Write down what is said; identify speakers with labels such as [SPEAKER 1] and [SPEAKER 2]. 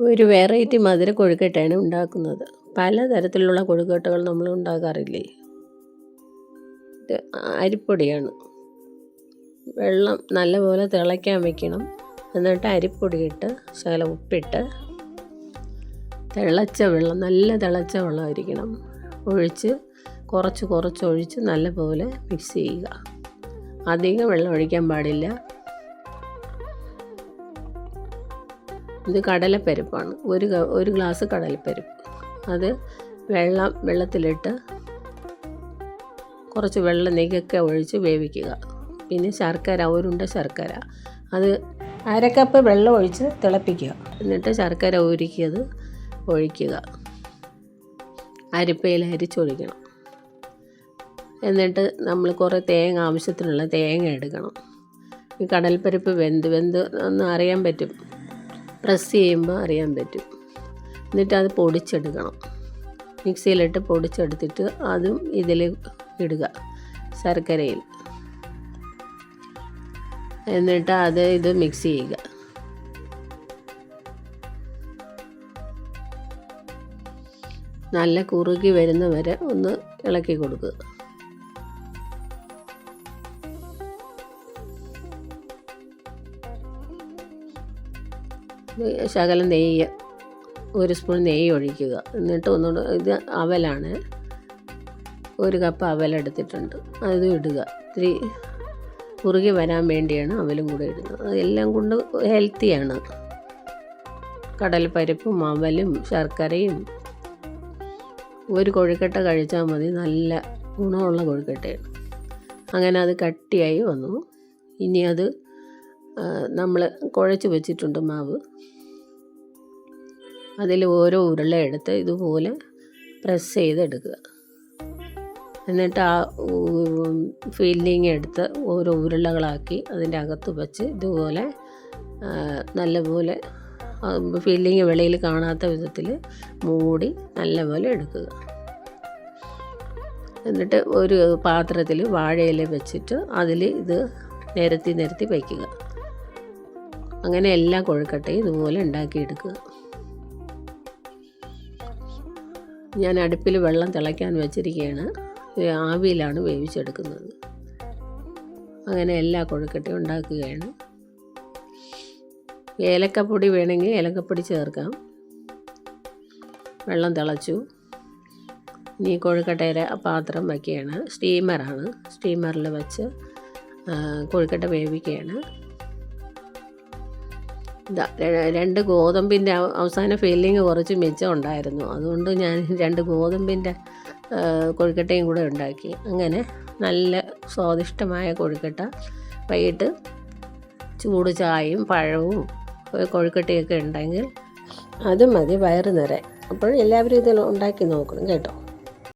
[SPEAKER 1] ഒരു വെറൈറ്റി മധുര കൊഴുക്കട്ടയാണ് ഉണ്ടാക്കുന്നത്. പലതരത്തിലുള്ള കൊഴുക്കട്ടകൾ നമ്മൾ ഉണ്ടാക്കാറില്ലേ ഇത് അരിപ്പൊടിയാണ്. വെള്ളം നല്ലപോലെ തിളയ്ക്കാൻ വെക്കണം. എന്നിട്ട് അരിപ്പൊടി ഇട്ട് ശകലം ഉപ്പിട്ട് തിളച്ച വെള്ളം നല്ല തിളച്ച വെള്ളമായിരിക്കണം. ഒഴിച്ച് കുറച്ച് കുറച്ച് ഒഴിച്ച് നല്ലപോലെ മിക്സ് ചെയ്യുക. അധികം വെള്ളം ഒഴിക്കാൻ പാടില്ല. ഇത് കടലപ്പരിപ്പാണ്. ഒരു ഒരു ഗ്ലാസ് കടലപ്പരിപ്പ്. അത് വെള്ളം വെള്ളത്തിലിട്ട് കുറച്ച് വെള്ളം നെയ്യൊക്കെ ഒഴിച്ച് വേവിക്കുക. പിന്നെ ശർക്കര ഒരുണ്ട ശർക്കര. അത് അരക്കപ്പ് വെള്ളം ഒഴിച്ച് തിളപ്പിക്കുക. എന്നിട്ട് ശർക്കര ഉരുക്കിയത് ഒഴിക്കുക. അരിപ്പയിൽ അരിച്ചൊഴിക്കണം എന്നിട്ട് നമ്മൾ കുറേ തേങ്ങ ആവശ്യത്തിനുള്ള തേങ്ങ എടുക്കണം. ഈ കടൽപ്പരിപ്പ് വെന്ത് വെന്ത് ഒന്ന് അറിയാൻ പറ്റും. പ്രസ് ചെയ്യുമ്പോൾ അറിയാൻ പറ്റും. എന്നിട്ട് അത് പൊടിച്ചെടുക്കണം. മിക്സിയിലിട്ട് പൊടിച്ചെടുത്തിട്ട് അതും ഇതിൽ ഇടുക ശർക്കരയിൽ. എന്നിട്ട് അത് ഇത് മിക്സ് ചെയ്യുക. നല്ല കുറുകി വരുന്ന വരെ ഒന്ന് ഇളക്കി കൊടുക്കുക. ശകലം നെയ്യ് ഒരു സ്പൂൺ നെയ്യ് ഒഴിക്കുക. എന്നിട്ട് ഒന്നുകൂടെ ഇത് അവലാണ്. ഒരു കപ്പ് അവലെടുത്തിട്ടുണ്ട് അത് ഇടുക. ഇത്തിരി കുറുകി വരാൻ വേണ്ടിയാണ് അവലും കൂടെ ഇടുന്നത്. അതെല്ലാം കൊണ്ട് ഹെൽത്തിയാണ് കടൽപ്പരിപ്പും അവലും ശർക്കരയും. ഒരു കൊഴുക്കട്ട കഴിച്ചാൽ മതി. നല്ല ഗുണമുള്ള കൊഴുക്കട്ടയാണ്. അങ്ങനെ അത് കട്ടിയായി വന്നു. ഇനി അത് നമ്മൾ കുഴച്ച് വെച്ചിട്ടുണ്ട് മാവ്. അതിൽ ഓരോ ഉരുള എടുത്ത് ഇതുപോലെ പ്രസ് ചെയ്തെടുക്കുക. എന്നിട്ട് ആ ഫില്ലിങ് എടുത്ത് ഓരോ ഉരുളകളാക്കി അതിന്റെ അകത്ത് വെച്ച് ഇതുപോലെ നല്ലപോലെ ഫില്ലിങ് വെളിയിൽ കാണാത്ത വിധത്തിൽ മൂടി നല്ലപോലെ എടുക്കുക. എന്നിട്ട് ഒരു പാത്രത്തിൽ വാഴയില വെച്ചിട്ട് അതിൽ ഇത് നിരത്തി നിരത്തി വയ്ക്കുക അങ്ങനെ എല്ലാ കൊഴുക്കട്ടയും ഇതുപോലെ ഉണ്ടാക്കിയെടുക്കുക. ഞാൻ അടുപ്പിൽ വെള്ളം തിളയ്ക്കാൻ വെച്ചിരിക്കുകയാണ്. ആവിയിലാണ് വേവിച്ചെടുക്കുന്നത്. അങ്ങനെ എല്ലാ കൊഴുക്കട്ടയും ഉണ്ടാക്കുകയാണ്. ഏലക്കപ്പൊടി വേണമെങ്കിൽ ഏലക്കപ്പൊടി ചേർക്കാം. വെള്ളം തിളച്ചു. ഇനി കൊഴുക്കട്ടയുടെ പാത്രം വയ്ക്കുകയാണ്. സ്റ്റീമറാണ്. സ്റ്റീമറിൽ വെച്ച് കൊഴുക്കട്ട വേവിക്കുകയാണ്. രണ്ട് ഗോതമ്പിന്റെ അവസാന ഫില്ലിങ് കുറച്ച് മിച്ചം ഉണ്ടായിരുന്നു. അതുകൊണ്ട് ഞാൻ രണ്ട് ഗോതമ്പിന്റെ കൊഴുക്കട്ടയും കൂടെ ഉണ്ടാക്കി. അങ്ങനെ നല്ല സ്വാദിഷ്ടമായ കൊഴുക്കട്ട വൈകിട്ട് ചൂട് ചായയും പഴവും കൊഴുക്കട്ടയൊക്കെ ഉണ്ടെങ്കിൽ അത് മതി വയറ് നിറയെ. അപ്പോൾ എല്ലാവരും ഇത് ഉണ്ടാക്കി നോക്കണം കേട്ടോ.